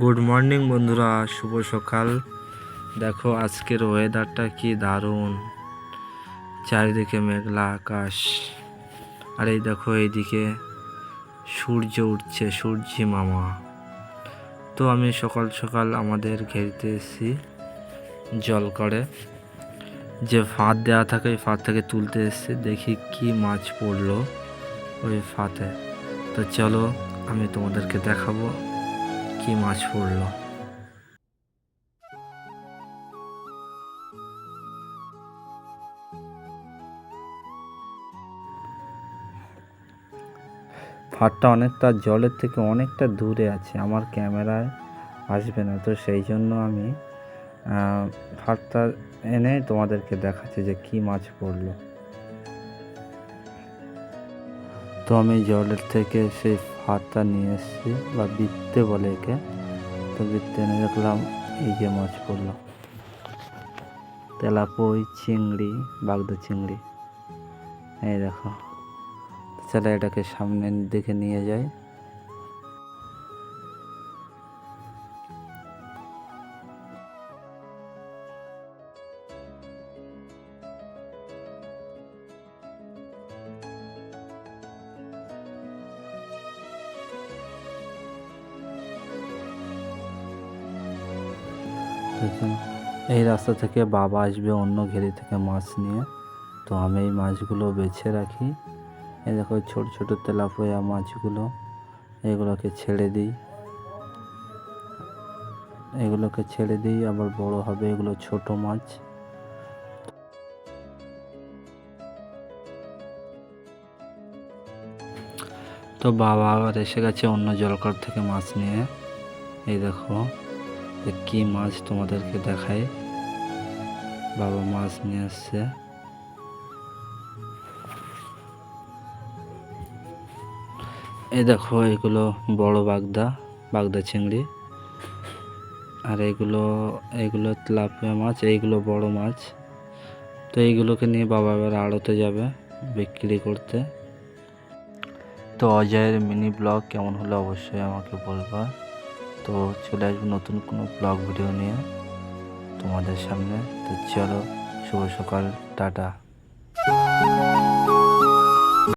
Good morning বন্ধুরা। শুভ সকাল। দেখো, আজকের ওয়েদারটা কি দারুণ। চারিদিকে মেঘলা আকাশ। আর এই দেখো, এইদিকে সূর্য উঠছে, সূর্যি মামা। তো আমি সকাল সকাল আমাদের ঘেরিতে এসেছি জল করে। যে ফাঁদ দেওয়া থাকে, ওই ফাঁদ থেকে তুলতে এসেছি। দেখি কি মাছ পড়ল ওই ফাঁদে। তো চলো, আমি তোমাদেরকে দেখাবো। কি মাছ পড়ল? ফাটটা অনেকটা জলের থেকে অনেকটা দূরে আছে, আমার ক্যামেরায় আসবে না। তো সেই জন্য আমি ফাঁদটা এনে তোমাদেরকে দেখাচ্ছি যে কি মাছ পড়ল। তো আমি জলের থেকে সেই ফাঁদটা নিয়ে এসেছি, বা বৃত্তে বলে একে। তো বৃত্তে এনে দেখলাম, এই যে মাছ পড়ল। তেলাপই, চিংড়ি, বাগদা চিংড়ি। এই দেখো। চলো এটাকে সামনের দিকে নিয়ে যাই দেখুন, এই রাস্তা থেকে বাবা আসবে অন্য ঘেরি থেকে মাছ নিয়ে। তো আমি এই মাছগুলো বেছে রাখি। এই দেখো ছোট ছোট তেলাপোয়া মাছগুলো, এগুলোকে ছেড়ে দিই। এগুলোকে ছেড়ে দিই, আবার বড় হবে এগুলো ছোট মাছ। তো বাবা আবার এসে গেছে অন্য জলকর থেকে মাছ নিয়ে। এই দেখো যে কি মাছ তোমাদেরকে দেখায়। বাবা মাছ নিয়ে আসছে। এই দেখো, এগুলো বড় বাগদা বাগদা চিংড়ি। আর এগুলো এগুলো তেলাপিয়া মাছ, এইগুলো বড় মাছ। তো এইগুলোকে নিয়ে বাবা এবার আড়তে যাবে বিক্রি করতে। তো অজয়ের মিনি ব্লগ কেমন হলো অবশ্যই আমাকে বলবা। তো চলে আসব নতুন কোনো ব্লগ ভিডিও নিয়ে তোমাদের সামনে। তো চলো, শুভ সকাল, টাটা।